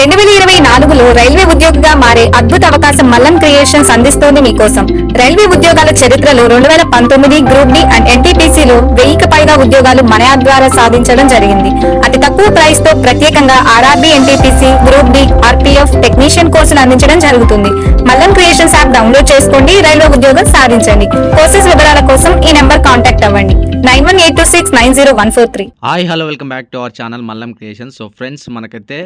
రెండు వేల ఇరవై నాలుగులో రైల్వే ఉద్యోగిగా మారే అద్భుత అవకాశం మల్లం క్రియేషన్స్ అందిస్తోంది మీకోసం. రైల్వే ఉద్యోగాల చరిత్రలో రెండు వేల పంతొమ్మిది గ్రూప్ డి అండ్ ఎన్టీపీసీలో వెయ్యికి పైగా ఉద్యోగాలు మన యాప్ ద్వారా సాధించడం జరిగింది. అతి తక్కువ ప్రైస్తో ప్రత్యేకంగా RRB NTPC group D RPF technician కోర్సులు అందించడం జరుగుతుంది. మల్లం క్రియేషన్స్ యాప్ డౌన్లోడ్ చేసుకోండి రైల్వే ఉద్యోగం సాధించండి. కోర్సెస్ వివరాల కోసం ఈ నెంబర్ కాంటాక్ట్ అవ్వండి. Nine one eight two six nine zero one four three. Hi hello welcome back to our channel Mallam creation so friends మనకైతే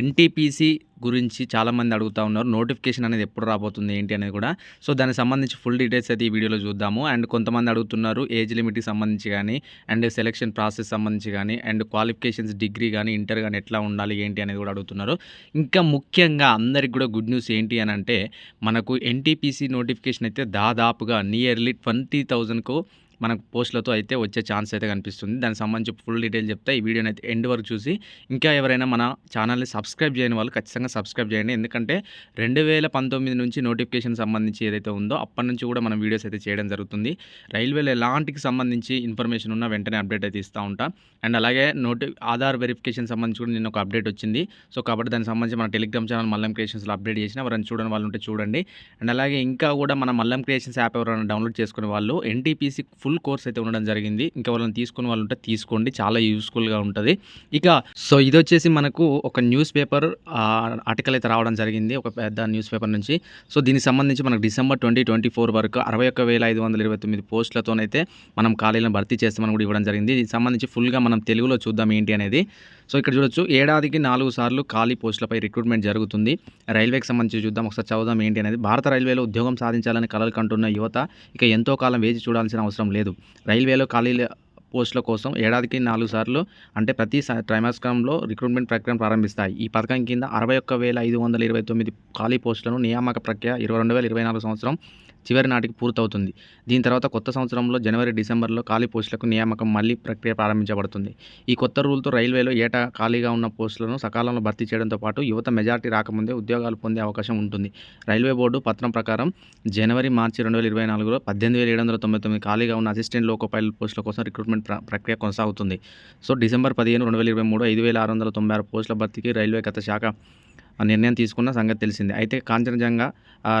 ఎన్టీపీసీ గురించి చాలామంది అడుగుతూ ఉన్నారు. నోటిఫికేషన్ అనేది ఎప్పుడు రాబోతుంది ఏంటి అనేది కూడా. సో దానికి సంబంధించి ఫుల్ డీటెయిల్స్ అయితే ఈ వీడియోలో చూద్దాము. అండ్ కొంతమంది అడుగుతున్నారు ఏజ్ లిమిట్కి సంబంధించి కానీ అండ్ సెలక్షన్ ప్రాసెస్ సంబంధించి కానీ అండ్ క్వాలిఫికేషన్స్ డిగ్రీ కానీ ఇంటర్ కానీ ఎట్లా ఉండాలి ఏంటి అనేది కూడా అడుగుతున్నారు. ఇంకా ముఖ్యంగా అందరికి కూడా గుడ్ న్యూస్ ఏంటి అని అంటే మనకు ఎన్టీపీసీ నోటిఫికేషన్ అయితే దాదాపుగా నియర్లీ ట్వంటీ థౌజండ్కు మనకు పోస్టులతో అయితే వచ్చే ఛాన్స్ అయితే కనిపిస్తుంది. దానికి సంబంధించి ఫుల్ డీటెయిల్ చెప్తే. ఈ వీడియోని అయితే ఎండ్ వరకు చూసి ఇంకా ఎవరైనా మన ఛానల్ని సబ్స్క్రైబ్ చేయని వాళ్ళు ఖచ్చితంగా సబ్స్క్రైబ్ చేయండి. ఎందుకంటే రెండు వేల పంతొమ్మిది నుంచి నోటిఫికేషన్ సంబంధించి ఏదైతే ఉందో అప్పటి నుంచి కూడా మనం వీడియోస్ అయితే చేయడం జరుగుతుంది. రైల్వేలో ఎలాంటికి సంబంధించి ఇన్ఫర్మేషన్ ఉన్నా వెంటనే అప్డేట్ అయితే ఇస్తూ ఉంటాం. అండ్ అలాగే నోటి ఆధార్ వెరిఫికేషన్ సంబంధించి కూడా నిన్న ఒక అప్డేట్ వచ్చింది. సో కాబట్టి దానికి సంబంధించి మన టెలిగ్రామ్ ఛానల్ మల్లం క్రియేషన్స్లో అప్డేట్ చేసిన ఎవరైనా చూడని వాళ్ళు ఉంటే చూడండి. అండ్ అలాగే ఇంకా కూడా మన మల్లం క్రియేషన్స్ యాప్ ఎవరైనా డౌన్లోడ్ చేసుకునే వాళ్ళు ఎన్టీపీసీ ఫుల్ ఫుల్ కోర్స్ అయితే ఉండడం జరిగింది. ఇంకా వాళ్ళని తీసుకుని వాళ్ళు ఉంటే తీసుకోండి. చాలా యూస్ఫుల్గా ఉంటుంది. ఇక సో ఇది వచ్చేసి మనకు ఒక న్యూస్ పేపర్ ఆర్టికల్ అయితే రావడం జరిగింది. ఒక పెద్ద న్యూస్ పేపర్ నుంచి. సో దీనికి సంబంధించి మనకు డిసెంబర్ ట్వంటీ ట్వంటీ ఫోర్ వరకు అరవై ఒక్క వేల ఐదు వందల ఇరవై తొమ్మిది పోస్టులతోనైతే మనం ఖాళీలను భర్తీ చేస్తామని కూడా ఇవ్వడం జరిగింది. దీనికి సంబంధించి ఫుల్గా మనం తెలుగులో చూద్దాం ఏంటి అనేది. సో ఇక్కడ చూడొచ్చు ఏడాదికి నాలుగు సార్లు ఖాళీ పోస్టులపై రిక్రూట్మెంట్ జరుగుతుంది. రైల్వేకి సంబంధించి చూద్దాం ఒకసారి చదువుదాం ఏంటి అనేది. భారత రైల్వేలో ఉద్యోగం సాధించాలని కలలు కంటున్న యువత ఇక ఎంతో కాలం వేచి చూడాల్సిన అవసరం లేదు. రైల్వేలో ఖాళీల పోస్టుల కోసం ఏడాదికి నాలుగు సార్లు అంటే ప్రతి స- త్రైమాసికంలో రిక్రూట్మెంట్ ప్రక్రియను ప్రారంభిస్తాయి. ఈ పథకం కింద అరవై ఒక్క వేల ఐదు వందల ఇరవై తొమ్మిది ఖాళీ పోస్టులను నియామక ప్రక్రియ ఇరవై రెండు వేల ఇరవై నాలుగు సంవత్సరం చివరి నాటికి పూర్తవుతుంది. దీని తర్వాత కొత్త సంవత్సరంలో జనవరి డిసెంబర్లో ఖాళీ పోస్టులకు నియామకం మళ్ళీ ప్రక్రియ ప్రారంభించబడుతుంది. ఈ కొత్త రూల్తో రైల్వేలో ఏటా ఖాళీగా ఉన్న పోస్టులను సకాలంలో భర్తీ చేయడంతో పాటు యువత మెజార్టీ రాకముందే ఉద్యోగాలు పొందే అవకాశం ఉంటుంది. రైల్వే బోర్డు పత్రం ప్రకారం జనవరి మార్చి రెండు వేల ఇరవై నాలుగులో పద్దెనిమిది వేల ఏడు వందల తొంభై తొమ్మిది ఖాళీగా ఉన్న అసిస్టెంట్ లోకో పైలట్ పోస్టుల కోసం రిక్రూట్మెంట్ ప్రక్రియ కొనసాగుతుంది. సో డిసెంబర్ పదిహేను రెండు వేల ఇరవై మూడు ఐదు వేల ఆరు వందల తొంభై ఆరు పోస్టుల భర్తీకి రైల్వే గత శాఖ నిర్ణయం తీసుకున్న సంగతి తెలిసింది. అయితే కాంచనజంగా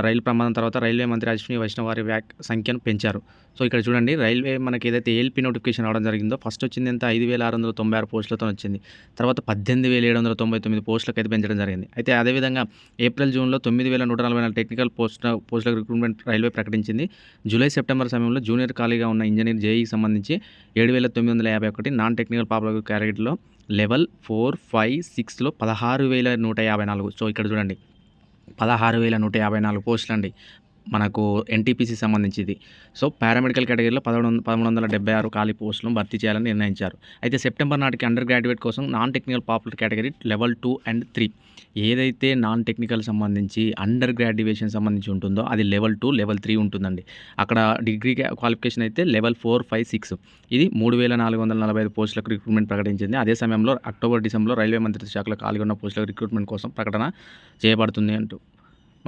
రైలు ప్రమాదం తర్వాత రైల్వే మంత్రి అశ్విని వైష్ణవ్ వారి వ్యాక్ సంఖ్యను పెంచారు. సో ఇక్కడ చూడండి రైల్వే మనకి ఏదైతే ఏఎల్పీ నోటిఫికేషన్ రావడం జరిగిందో ఫస్ట్ వచ్చింది ఎంత? ఐదు వేల ఆరు వందల తొంభై ఆరు పోస్టులతో వచ్చింది. తర్వాత పద్దెనిమిది వేల ఏడు వందల తొంభై తొమ్మిది పోస్టులకు అయితే పెంచడం జరిగింది. అయితే అదేవిధంగా ఏప్రిల్ జూన్లో తొమ్మిది వేల నూట నలభై నాలుగు టెక్నికల్ పోస్ట్ పోస్టుల రిక్రూట్మెంట్ రైల్వే ప్రకటించింది. జూలై సెప్టెంబర్ సమయంలో జూనియర్ ఖాళీగా ఉన్న ఇంజనీర్ జేఈకి సంబంధించి ఏడు వేల తొమ్మిది వందల యాభై ఒకటి నాన్ టెక్నికల్ పాపులర్ క్యారెట్లో లెవెల్ ఫోర్ ఫైవ్ సిక్స్లో పదహారు వేల నూట యాభై నాలుగు. సో ఇక్కడ చూడండి. పదహారు వేల నూట యాభై నాలుగు పోస్టులు అండి మనకు ఎన్టీపీసీ సంబంధించింది. సో పారామెడికల్ కేటగిరీలో పదమూడు వందల పదమూడు వందల డెబ్బై ఆరు ఖాళీ పోస్టులను భర్తీ చేయాలని నిర్ణయించారు. అయితే సెప్టెంబర్ నాటికి అండర్ గ్రాడ్యుయేట్ కోసం non technical popular category level two and three ఏదైతే నాన్ టెక్నికల్ సంబంధించి అండర్ గ్రాడ్యుయేషన్ సంబంధించి ఉంటుందో అది లెవెల్ టూ లెవెల్ త్రీ ఉంటుందండి. అక్కడ డిగ్రీ క్వాలిఫికేషన్ అయితే లెవెల్ ఫోర్ ఫైవ్ సిక్స్. ఇది మూడు వేల నాలుగు వందల నలభై ఐదు పోస్టులకు రిక్రూట్మెంట్ ప్రకటించింది. అదే సమయంలో అక్టోబర్ డిసెంబర్లో రైల్వే మంత్రిత్వ శాఖలో ఖాళీగా ఉన్న పోస్టులకు రిక్రూట్మెంట్ కోసం ప్రకటన చేయబడుతుంది అంటూ.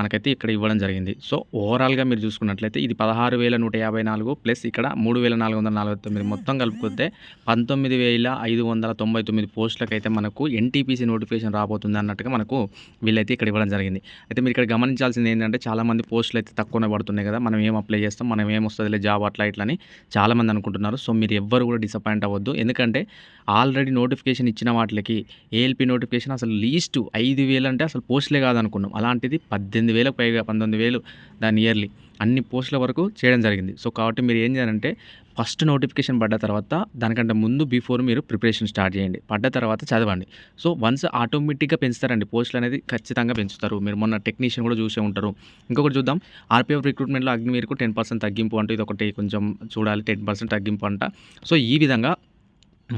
మనకైతే ఇక్కడ ఇవ్వడం జరిగింది. సో ఓవరాల్గా మీరు చూసుకున్నట్లయితే ఇది పదహారు వేల నూట యాభై నాలుగు ప్లస్ ఇక్కడ మూడు వేల నాలుగు వందల నలభై తొమ్మిది మొత్తం కలుపుకుంటే పంతొమ్మిది వేల ఐదు వందల తొంభై తొమ్మిది పోస్టులకు మనకు ఎన్టీపీసీ నోటిఫికేషన్ రాబోతుంది అన్నట్టుగా మనకు వీళ్ళైతే ఇక్కడ ఇవ్వడం జరిగింది. అయితే మీరు ఇక్కడ గమనించాల్సింది ఏంటంటే చాలామంది పోస్టులు అయితే తక్కువనే పడుతున్నాయి కదా మనం ఏం అప్లై చేస్తాం మనం ఏం వస్తుందిలే జాబ్ అట్లా ఇట్లా అని చాలామంది అనుకుంటున్నారు. సో మీరు ఎవ్వరు కూడా డిసప్పాయింట్ అవ్వద్దు. ఎందుకంటే ఆల్రెడీ నోటిఫికేషన్ ఇచ్చిన వాటికి ఏఎల్పి నోటిఫికేషన్ అసలు లీస్ట్ ఐదు వేలు అంటే అసలు పోస్టులే కాదనుకున్నాం. అలాంటిది పద్దెనిమిది వేలకు పైగా పంతొమ్మిది వేలు దాని ఇయర్లీ అన్ని పోస్టుల వరకు చేయడం జరిగింది. సో కాబట్టి మీరు ఏం చేయాలంటే ఫస్ట్ నోటిఫికేషన్ పడ్డ తర్వాత దానికంటే ముందు బిఫోర్ మీరు ప్రిపరేషన్ స్టార్ట్ చేయండి. పడ్డ తర్వాత చదవండి. సో వన్స్ ఆటోమేటిక్గా పెంచుతారండి. పోస్టులు అనేది ఖచ్చితంగా పెంచుతారు. మీరు మొన్న టెక్నీషియన్ కూడా చూసే ఉంటారు. ఇంకొకటి చూద్దాం. ఆర్పీఎఫ్ రిక్రూట్మెంట్లో అగ్నివీరుకు టెన్ పర్సెంట్ తగ్గింపు అంటూ ఇది ఒకటి కొంచెం చూడాలి. టెన్ పర్సెంట్ తగ్గింపు అంట. సో ఈ విధంగా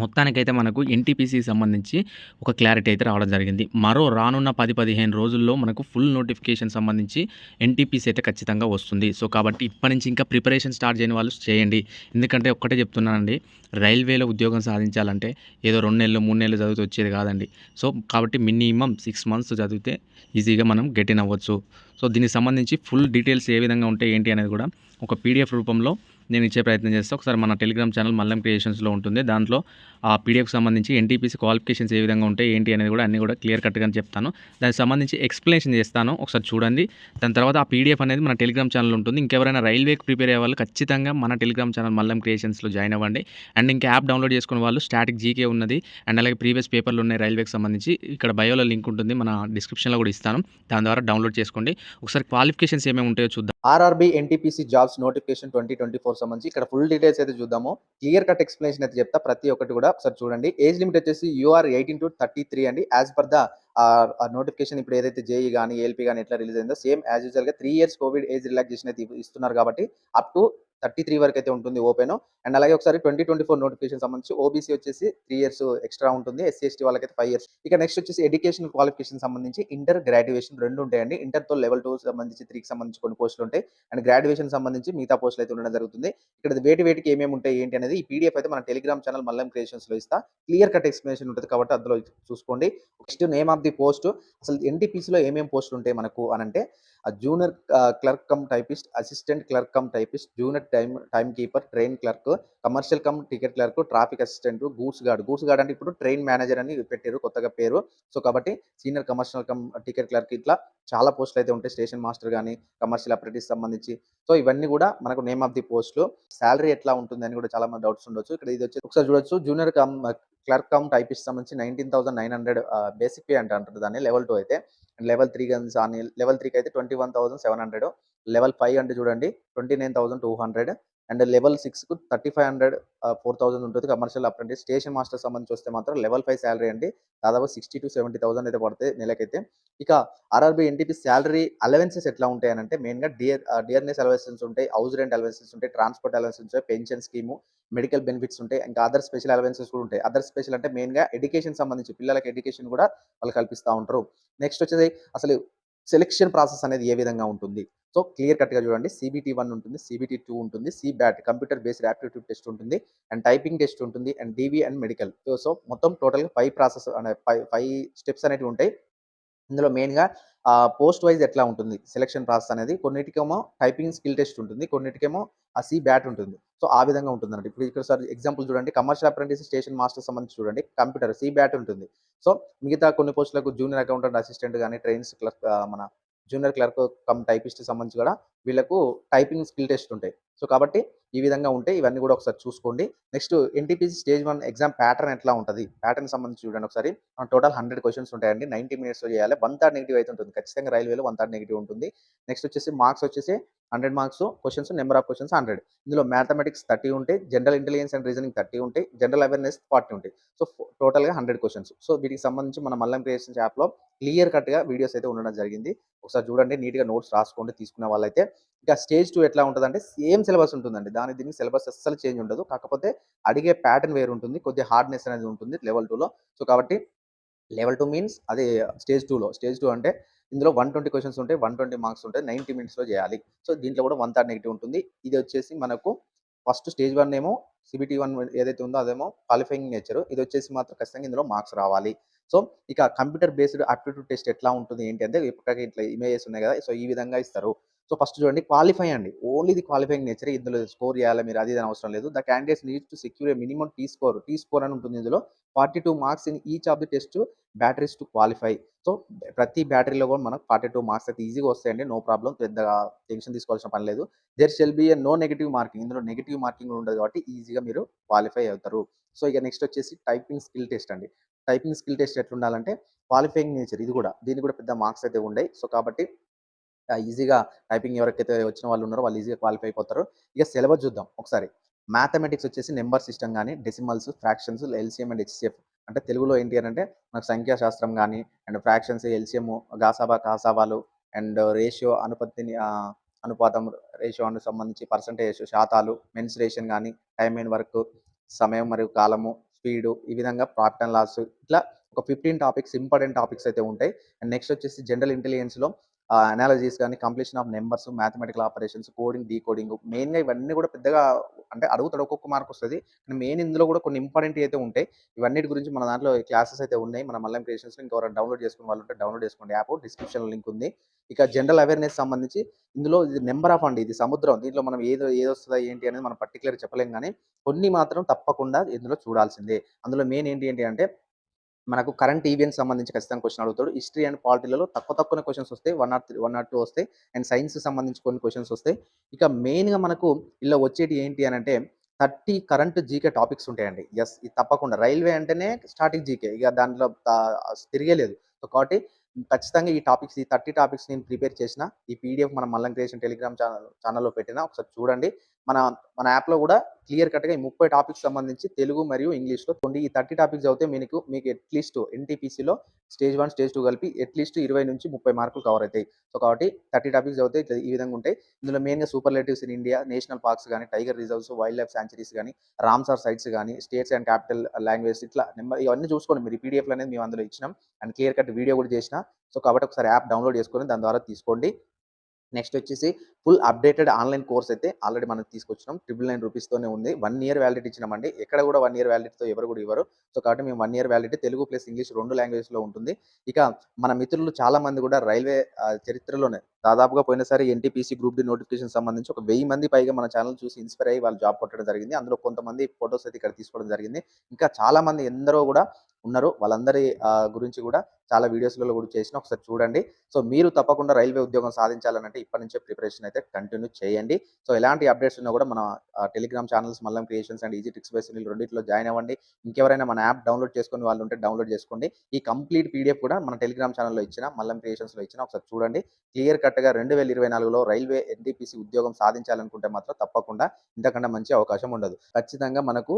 మొత్తానికైతే మనకు ఎన్టీపీసీకి సంబంధించి ఒక క్లారిటీ అయితే రావడం జరిగింది. మరో రానున్న పది పదిహేను రోజుల్లో మనకు ఫుల్ నోటిఫికేషన్ సంబంధించి ఎన్టీపీసీ అయితే ఖచ్చితంగా వస్తుంది. సో కాబట్టి ఇప్పటి నుంచి ఇంకా ప్రిపరేషన్ స్టార్ట్ చేయని వాళ్ళు చేయండి. ఎందుకంటే ఒక్కటే చెప్తున్నానండి రైల్వేలో ఉద్యోగం సాధించాలంటే ఏదో రెండు నెలలు మూడు నెలలు చదివితే వచ్చేది కాదండి. సో కాబట్టి మినిమం సిక్స్ మంత్స్ చదివితే ఈజీగా మనం గెట్ ఇన్ అవ్వచ్చు. సో దీనికి సంబంధించి ఫుల్ డీటెయిల్స్ ఏ విధంగా ఉంటాయి ఏంటి అనేది కూడా ఒక పీడిఎఫ్ రూపంలో నేను ఇచ్చే ప్రయత్నం చేస్తాను ఒకసారి మన టెలిగ్రామ్ ఛానల్ మల్లం క్రియేషన్స్లో ఉంటుంది. దాంట్లో ఆ పీడిఎఫ్ సంబంధించి ఎన్టీపీసీ క్వాలిఫికేషన్స్ ఏ విధంగా ఉంటాయి ఏంటి అనేది కూడా అన్ని కూడా క్లియర్ కట్గా చెప్తాను. దానికి సంబంధించి ఎక్స్ప్లెనేషన్ చేస్తాను. ఒకసారి చూడండి. దాని తర్వాత ఆ పీడిఎఫ్ అనేది మన టెలిగ్రామ్ ఛానల్ ఉంటుంది. ఇంకెవరైనా రైల్వేకి ప్రిపేర్ అయ్యే వాళ్ళు ఖచ్చితంగా మన టెలిగ్రామ్ ఛానల్ మల్లం క్రియేషన్స్లో జాయిన్ అవ్వండి. అండ్ ఇంకా యాప్ డౌన్లోడ్ చేసుకున్న వాళ్ళు స్టాటిక్ జీకే ఉన్నది. అండ్ అలాగే ప్రీవియస్ పేపర్లు ఉన్నాయి రైల్వేకి సంబంధించి. ఇక్కడ బయోలో లింక్ ఉంటుంది. మన డిస్క్రిప్షన్లో కూడా ఇస్తాను. దాని ద్వారా డౌన్లోడ్ చేసుకోండి. ఒకసారి క్వాలిఫికేషన్స్ ఏమేమి ఉంటాయో చూద్దాం. RRB NTPC jobs notification twenty twenty four సంబంధించి ఇక్కడ ఫుల్ డీటెయిల్స్ అయితే చూద్దాము. క్లియర్ కట్ ఎక్స్ప్లెనేషన్ అయితే చెప్తా. ప్రతి ఒక్కటి కూడా ఒకసారి చూడండి. ఏజ్ లిమిట్ వచ్చేసి UR eighteen to thirty three అండి. యాజ్ పర్ ద నోటిఫికేషన్ ఇప్పుడు ఏదైతే జేఈ కానీ ఏఎల్పీ కానీ ఎట్లా రిలీజ్ అయిందో సేమ్ యాజ్ యూజువల్గా three years COVID age relaxation అయితే ఇస్తున్నారు కాబట్టి అప్ టు థర్టీ త్రీ వరకు అయితే ఉంటుంది ఓపెన్ అండ్ అలాగే ఒకసారి ట్వంటీ ట్వంటీ ఫోర్ నోటిఫికేషన్ సంబంధించి ఓబీసీ వచ్చేసి త్రీ ఇయర్స్ ఎక్స్ట్రా ఉంటుంది. ఎస్సీ ఎస్టీ వాళ్ళకైతే ఫైవ్ ఇయర్స్ ఇక నెక్స్ట్ వచ్చేసి ఎడ్యుకేషన్ క్వాలిఫికేషన్ సంబంధించి ఇంటర్ గ్రాడ్యుయేషన్ రెండు ఉంటాయండి. ఇంటర్తో లెవెల్ టూ సంబంధించి త్రీకి సంబంధించి కొన్ని పోస్టులు ఉంటాయి. అండ్ గ్రాడ్యుయేషన్ సంబంధించి మిగతా పోస్టులు అయితే ఉండడం జరుగుతుంది. ఇక్కడ వేటి వేటికి ఏమేమి ఉంటాయి ఏంటి అనేది ఈ పీడిఎఫ్ అయితే మన టెలిగ్రామ్ ఛానల్ మల్లం క్రియేషన్స్లో ఇస్తా. క్లియర్ కట్ ఎక్స్ప్లెనేషన్ ఉంటుంది కాబట్టి అందులో చూసుకోండి. Next name of the post అసలు ఎన్టీపీసీలో ఏమేమి పోస్టులు ఉంటాయి మనకు అని అంటే junior clerk cum typist assistant clerk cum typist junior time time keeper train clerk commercial cum ticket clerk traffic assistant goods guard goods guard అంటే ఇప్పుడు ట్రైన్ మేనేజర్ అని పెట్టారు కొత్తగా పేరు. సో కాబట్టి senior commercial cum ticket clerk ఇట్లా చాలా పోస్టులు అయితే ఉంటాయి. స్టేషన్ మాస్టర్ కానీ కమర్షియల్ అప్రెంటిస్ సంబంధించి. సో ఇవన్నీ కూడా మనకు నేమ్ ఆఫ్ ది పోస్టులు శాలరీ ఎట్లా ఉంటుంది అని కూడా చాలా మంది డౌట్స్ ఉండొచ్చు. ఇక్కడ ఇది వచ్చి ఒకసారి చూడొచ్చు. Junior cum clerk cum typist సంబంధించి nineteen thousand nine hundred basic pay అంటే అంటారు దాన్ని లెవెల్ టూ అయితే. లెవెల్ త్రీ గన్స్ అని లెవెల్ త్రీకి అయితే twenty one thousand seven hundred level five అంటే చూడండి twenty nine thousand two hundred and level సిక్స్కు thirty five hundred four thousand ఉంటుంది. కమర్షియల్ అప్రెంటిస్ స్టేషన్ మాస్టర్ సంబంధించి వస్తే మాత్రం లెవెల్ ఫైవ్ శాలరీ అండి. దాదాపు సిక్స్టీ టు సెవెంటీ థౌసండ్ అయితే పడుతుంది నెలకైతే. ఇక ఆర్ఆర్బీ ఎన్టీపీ శాలరీ అలవెన్సెస్ ఎట్లా ఉంటాయి అంటే మెయిన్గా డియర్ డియర్నెస్ అలవెన్సెస్ ఉంటాయి హౌస్ రెంట్ అలవెన్సెస్ ఉంటాయి ట్రాన్స్పోర్ట్ అలవెన్సెస్ ఉంటాయి పెన్షన్ స్కీము మెడికల్ బెనిఫిట్స్ ఉంటాయి. ఇంకా అదర్ స్పెషల్ అలవెన్సెస్ కూడా ఉంటాయి. అదర్ స్పెషల్ అంటే మెయిన్గా ఎడ్యుకేషన్ సంబంధించి పిల్లలకి ఎడ్యుకేషన్ కూడా వాళ్ళు కల్పిస్తూ ఉంటారు. నెక్స్ట్ వచ్చేసి అసలు సెలెక్షన్ ప్రాసెస్ అనేది ఏ విధంగా ఉంటుంది? సో క్లియర్ కట్గా చూడండి. సిబిటీ వన్ ఉంటుంది సిబిటీ టూ ఉంటుంది CBAT computer based aptitude test ఉంటుంది అండ్ టైపింగ్ టెస్ట్ ఉంటుంది and DV and medical so మొత్తం టోటల్గా ఫైవ్ ప్రాసెస్ అనే ఫైవ్ ఫైవ్ స్టెప్స్ అనేవి ఉంటాయి. ఇందులో మెయిన్గా పోస్ట్ వైజ్ ఎట్లా ఉంటుంది? సెలక్షన్ ప్రాసెస్ అనేది కొన్నిటికేమో టైపింగ్ స్కిల్ టెస్ట్ ఉంటుంది కొన్నిటికేమో ఆ సి బ్యాట్ ఉంటుంది. సో ఆ విధంగా ఉంటుంది అన్నట్టు ఇప్పుడు ఇక్కడ సార్ ఎగ్జాంపుల్ చూడండి కమర్షియల్ అప్రెంటిస్ స్టేషన్ మాస్టర్ సంబంధించి చూడండి కంప్యూటర్ సి బ్యాట్ ఉంటుంది. సో మిగతా కొన్ని పోస్టులకు జూనియర్ అకౌంటెంట్ అసిస్టెంట్ కానీ ట్రైన్స్ క్లర్క్ మన జూనియర్ క్లర్క్ కమ్ టైపిస్ట్ సంబంధించి కూడా వీళ్ళకు టైపింగ్ స్కిల్ టెస్ట్ ఉంటాయి. సో కాబట్టి ఈ విధంగా ఉంటే ఇవన్నీ కూడా ఒకసారి చూసుకోండి. Next NTPC stage one exam pattern ఎట్లా ఉంటుంది? ప్యాటర్న్ సంబంధించి చూడండి ఒకసారి. టోటల్ హండ్రెడ్ క్వశ్చన్స్ ఉంటాయండి. నైంటీ మినిట్స్లో చేయాలి. వన్ థర్డ్ నెగిటివ్ అయితే ఉంటుంది. ఖచ్చితంగా రైల్వేలో వన్ థర్డ్ నెగిటివ్ ఉంటుంది. నెక్స్ట్ వచ్చేసి మార్క్స్ వచ్చేసి hundred marks questions number of questions hundred. ఇందులో మ్యాథమెటిక్స్ థర్టీ ఉంటాయి general intelligence and reasoning thirty ఉంటాయి జనరల్ అవేర్నెస్ ఫార్టీ ఉంటాయి సో టోటల్గా హండ్రెడ్ క్వశ్చన్స్. సో వీటికి సంబంధించి మన మల్లం క్రియేషన్స్ యాప్లో క్లియర్ కట్గా వీడియోస్ అయితే ఉండడం జరిగింది. ఒకసారి చూడండి. నీట్గా నోట్స్ రాసుకోండి. తీసుకునే వాళ్ళైతే ఇంకా స్టేజ్ టూ ఎట్లా ఉంటుందంటే సేమ్ సిలబస్ ఉంటుందండి. దాని దీనికి సిలబస్ అస్సలు చేంజ్ ఉండదు. కాకపోతే అడిగే ప్యాటర్న్ వేరు ఉంటుంది. కొద్దిగా హార్డ్నెస్ అనేది ఉంటుంది లెవెల్ టూలో. సో కాబట్టి లెవెల్ టూ మీన్స్ అదే స్టేజ్ టూలో. స్టేజ్ టూ అంటే ఇందులో వన్ ట్వంటీ క్వశ్చన్స్ ఉంటాయి వన్ ట్వంటీ మార్క్స్ ఉంటాయి. నైంటీ మినిట్స్లో చేయాలి. సో దీంట్లో కూడా వన్ థర్డ్ నెగిటివ్ ఉంటుంది. ఇది వచ్చేసి మనకు ఫస్ట్ స్టేజ్ వన్ ఏమో సిబిటీ వన్ ఏదైతే ఉందో అదేమో క్వాలిఫైయింగ్ నేచర్. ఇది వచ్చేసి మాత్రం ఖచ్చితంగా ఇందులో మార్క్స్ రావాలి. సో ఇక కంప్యూటర్ బేస్డ్ అప్టిట్యూడ్ టెస్ట్ ఎట్లా ఉంటుంది ఏంటి అంటే ఇప్పటికే ఇట్లా ఇమేజెస్ ఉన్నాయి కదా. సో ఈ విధంగా ఇస్తారు. సో ఫస్ట్ చూడండి క్వాలిఫై అండి. ఓన్లీ ఇది క్వాలిఫైయింగ్ నేచర్ ఇందులో స్కోర్ చేయాలి మీరు అది అవసరం లేదు. The candidates needs to secure a minimum T score T score అని ఉంటుంది ఇందులో. Forty two marks in each of the test batteries to qualify so ప్రతి బ్యాటరీలో కూడా మనకు ఫార్టీ టూ మార్క్స్ అయితే ఈజీగా వస్తాయండి. నో ప్రాబ్లం పెద్దగా టెన్షన్ తీసుకోవాల్సిన పని లేదు. There shall be no negative marking ఇందులో నెగిటివ్ మార్కింగ్ ఉండదు కాబట్టి ఈజీగా మీరు క్వాలిఫై అవుతారు. సో ఇక నెక్స్ట్ వచ్చేసి టైపింగ్ స్కిల్ టెస్ట్ అండి. టైపింగ్ స్కిల్ టెస్ట్ ఎట్లా ఉండాలంటే క్వాలిఫైయింగ్ నేచర్ ఇది కూడా. దీనికి కూడా పెద్ద మార్క్స్ అయితే ఉండే సో కాబట్టి ఈజీగా టైపింగ్ ఎవరికైతే వచ్చిన వాళ్ళు ఉన్నారో వాళ్ళు ఈజీగా క్వాలిఫై అయిపోతారు. ఇక సిలబస్ చూద్దాం ఒకసారి. మ్యాథమెటిక్స్ వచ్చేసి నెంబర్ సిస్టమ్ కానీ decimals fractions LCM and HCF. అంటే తెలుగులో ఏంటి అని అంటే మనకు సంఖ్యాశాస్త్రం కానీ అండ్ ఫ్రాక్షన్స్ ఎల్సిఎం గాసాబా కాసాబాలు అండ్ రేషియో అనుపత్తిని అనుపాతం రేషియో అని సంబంధించి పర్సంటేజ్ శాతాలు మెన్సురేషన్ కానీ టైమ్ అండ్ వర్క్ సమయం మరియు కాలము స్పీడు ఈ విధంగా ప్రాఫిట్ అండ్ లాస్. ఇట్లా ఒక ఫిఫ్టీన్ టాపిక్స్ ఇంపార్టెంట్ టాపిక్స్ అయితే ఉంటాయి. అండ్ నెక్స్ట్ వచ్చేసి జనరల్ ఇంటెలిజెన్స్లో అనాలజీస్ కానీ completion of numbers mathematical operations coding decoding మెయిన్గా ఇవన్నీ కూడా పెద్దగా అంటే అడుగుతాడు ఒక్కొక్క మార్క్ వస్తుంది. కానీ మెయిన్ ఇందులో కూడా కొన్ని ఇంపార్టెంట్ అయితే ఉంటాయి. ఇవన్నిటి గురించి మన దాంట్లో క్లాసెస్ అయితే ఉన్నాయి. మన మల్లం క్రియేషన్స్ ఇంకెవరైనా డౌన్లోడ్ చేసుకుని వాళ్ళు ఉంటే డౌన్లోడ్ చేసుకోండి. యాప్ డిస్క్రిప్షన్ లింక్ ఉంది. ఇక జనరల్ అవేర్నెస్ సంబంధించి ఇందులో ఇది నెంబర్ ఆఫ్ అండి. ఇది సముద్రం. దీంట్లో మనం ఏదో ఏది ఏంటి అనేది మనం పర్టికులర్ చెప్పలేం కానీ కొన్ని మాత్రం తప్పకుండా ఇందులో చూడాల్సిందే. అందులో మెయిన్ ఏంటి ఏంటి అంటే మనకు కరెంట్ ఈవెంట్ సంబంధించి ఖచ్చితంగా క్వశ్చన్ అడుగుతాడు. హిస్టరీ అండ్ పాలిటీలలో తక్కువ తక్కువ క్వశ్చన్స్ వస్తాయి. One not three one not two వస్తాయి. అండ్ సైన్స్ సంబంధించి కొన్ని క్వశ్చన్స్ వస్తాయి. ఇక మెయిన్గా మనకు ఇలా వచ్చేటి ఏంటి అని అంటే థర్టీ కరెంట్ జీకే టాపిక్స్ ఉంటాయండి. ఎస్ ఇది తప్పకుండా. రైల్వే అంటేనే స్టార్టింగ్ జీకే ఇక దాంట్లో తిరిగేలేదు సో కాబట్టి ఖచ్చితంగా ఈ టాపిక్స్ ఈ థర్టీ టాపిక్స్ నేను ప్రిపేర్ చేసిన ఈ పీడిఎఫ్ మన మల్లం క్రియేషన్ టెలిగ్రామ్ ఛానల్ ఛానల్లో పెట్టిన ఒకసారి చూడండి. మన మన యాప్లో కూడా క్లియర్ కట్గా ఈ ముప్పై టాపిక్స్ సంబంధించి తెలుగు మరియు ఇంగ్లీష్లో కొన్ని ఈ థర్టీ టాపిక్స్ అయితే మీకు మీకు అట్లీస్ట్ ఎన్టీపీసీలో స్టేజ్ వన్ స్టేజ్ టూ కలిపి అట్లీస్ట్ ఇరవై నుంచి ముప్పై మార్కులు కవర్ అవుతాయి. సో కాబట్టి థర్టీ టాపిక్స్ అయితే ఇట్లా ఈ విధంగా ఉంటాయి. ఇందులో మెయిన్గా superlatives in India national parks కానీ tiger reserves wild life sanctuaries కానీ రామ్సార్ సైట్స్ కానీ స్టేట్స్ అండ్ క్యాపిటల్ లాంగ్వేజ్ ఇట్లా నెంబర్ ఇవన్నీ చూసుకోండి. మీరు పీడిఎఫ్లు అనేది మేము అందులో ఇచ్చినాం. అండ్ క్లియర్ కట్ వీడియో కూడా చేసిన. సో కాబట్టి ఒకసారి యాప్ డౌన్లోడ్ చేసుకొని దాని ద్వారా తీసుకోండి. నెక్స్ట్ వచ్చేసి ఫుల్ అప్డేటెడ్ ఆన్లైన్ కోర్స్ అయితే ఆల్రెడీ మనం తీసుకొచ్చినాం. ట్రిపుల్ నైన్ రూపీస్తోనే ఉంది. వన్ ఇయర్ వ్యాలిడిటీ ఇచ్చినామండి. ఎక్కడ కూడా వన్ ఇయర్ వ్యాలిడిటీతో ఎవరు కూడా ఇవ్వరు. సో కాబట్టి మేము one year validity Telugu plus English రెండు లాంగ్వేజ్లో ఉంటుంది. ఇక మన మిత్రులు చాలామంది కూడా రైల్వే చరిత్రలోనే దాదాపుగా పోయినసారి ఎన్టీపీసీ గ్రూప్ డి నోటిఫికేషన్ సంబంధించి ఒక వెయ్యి మంది పైగా మన ఛానల్ చూసి ఇన్స్పైర్ అయ్యి వాళ్ళు జాబ్ కొట్టడం జరిగింది. అందులో కొంతమంది ఫొటోస్ అయితే ఇక్కడ తీసుకోవడం జరిగింది. ఇంకా చాలా మంది ఎందరో కూడా ఉన్నారు. వాళ్ళందరి గురించి కూడా చాలా వీడియోస్లలో కూడా చేసిన ఒకసారి చూడండి. సో మీరు తప్పకుండా రైల్వే ఉద్యోగం సాధించాలనంటే ఇప్పటి నుంచే ప్రిపరేషన్ అయితే కంటిన్యూ చేయండి. సో ఎలాంటి అప్డేట్స్ ఉన్నా కూడా మన telegram channels Mallam creations and easy tricks base రెండింటిలో జాయిన్ అవ్వండి. ఇంకెవరైనా మన యాప్ డౌన్లోడ్ చేసుకుని వాళ్ళు ఉంటే డౌన్లోడ్ చేసుకోండి. ఈ కంప్లీట్ పీడిఎఫ్ కూడా మన టెలిగ్రామ్ ఛానల్లో ఇచ్చిన మల్లం క్రియేషన్స్లో ఇచ్చిన ఒకసారి చూడండి. క్లియర్ కట్ కట్గా రెండు వేల ఇరవై నాలుగులో రైల్వే ఎన్టీపీసీ ఉద్యోగం సాధించాలనుకుంటే మాత్రం తప్పకుండా ఇంతకన్నా మంచి అవకాశం ఉండదు. ఖచ్చితంగా మనకు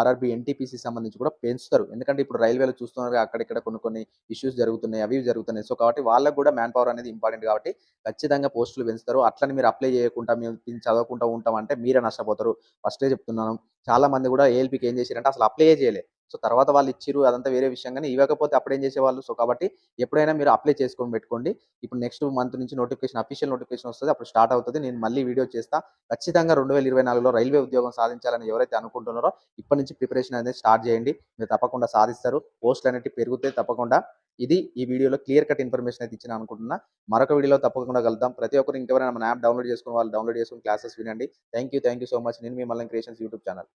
ఆర్ఆర్బి ఎన్టీపీసీ సంబంధించి కూడా పెంచుతారు. ఎందుకంటే ఇప్పుడు రైల్వేలో చూస్తున్నారు అక్కడిక్కడ కొన్ని కొన్ని ఇష్యూస్ జరుగుతున్నాయి అవి జరుగుతున్నాయి. సో కాబట్టి వాళ్ళకు కూడా మ్యాన్ పవర్ అనేది ఇంపార్టెంట్ కాబట్టి ఖచ్చితంగా పోస్టులు పెంచుతారు. అట్లని మీరు అప్లై చేయకుండా మేము చదవకుండా ఉంటాం అంటే మీరే నష్టపోతారు. ఫస్టే చెప్తున్నాను. చాలా మంది కూడా ఏఎల్పీకి ఏం చేశారంటే అసలు అప్లై చేయలే. సో తర్వాత వాళ్ళు ఇచ్చిరు అదంతా వేరే విషయం. కానీ ఇవ్వకపోతే అప్పుడు ఏం చేసేవాళ్ళు? సో కాబట్టి ఎప్పుడైనా మీరు అప్లై చేసుకొని పెట్టుకోండి. ఇప్పుడు నెక్స్ట్ మంత్ నుంచి నోటిఫికేషన్ అఫీషియల్ నోటిఫికేషన్ వస్తుంది. అప్పుడు స్టార్ట్ అవుతుంది. నేను మళ్ళీ వీడియో చేస్తా. ఖచ్చితంగా రెండు వేల ఇరవై నాలుగులో రైల్వే ఉద్యోగం సాధించాలని ఎవరైతే అనుకుంటున్నారో ఇప్పటి నుంచి ప్రిపరేషన్ అనేది స్టార్ట్ చేయండి. మీరు తప్పకుండా సాధిస్తారు. పోస్టులు అనేవి పెరుగుతాయి తప్పకుండా. ఇది ఈ వీడియోలో క్లియర్ కట్ ఇన్ఫర్మేషన్ అయితే ఇచ్చిన అనుకుంటున్నా. మరొక వీడియోలో తప్పకుండా కలుద్దాం. ప్రతి ఒక్కరు ఇంకెవరైనా మన యాప్ డౌన్లోడ్ చేసుకుని వాళ్ళు డౌన్లోడ్ చేసుకుని క్లాసెస్ వినండి. Thank you thank you so much. నేను మీ మళ్ళీ క్రియేషన్స్ యూట్యూబ్ ఛానల్.